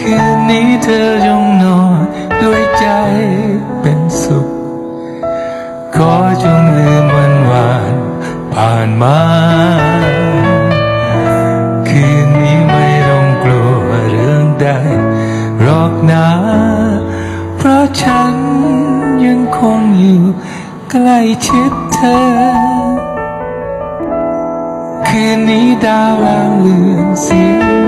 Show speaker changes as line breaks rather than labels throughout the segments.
คืนนี้เธอจงนอนด้วยใจเป็นสุข ขอจงลืมวันวานผ่านมา คืนนี้ไม่ต้องกลัวเรื่องใดหรอกนะ เพราะฉันยังคงอยู่ใกล้ชิดเธอ คืนนี้ดาวลางเลือนเสียง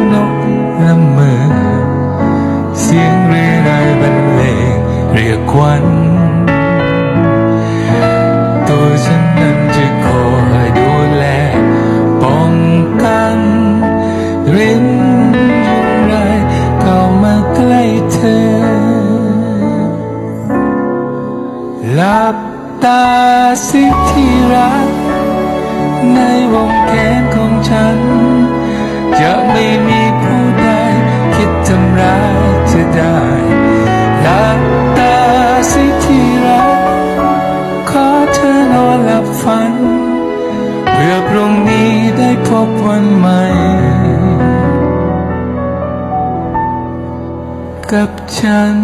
เรียกควันตัวฉันนั้นจะคอยดูแลป้องกันรินย่างไรเข้ามาใกล้เธอหลับตาสิที่รัก ในวงแขนของฉัน จะไม่มีผู้ใดคิดทำร้ายเธอได้ ฝัน เพื่อพรุ่งนี้ได้พบวันใหม่ กับฉัน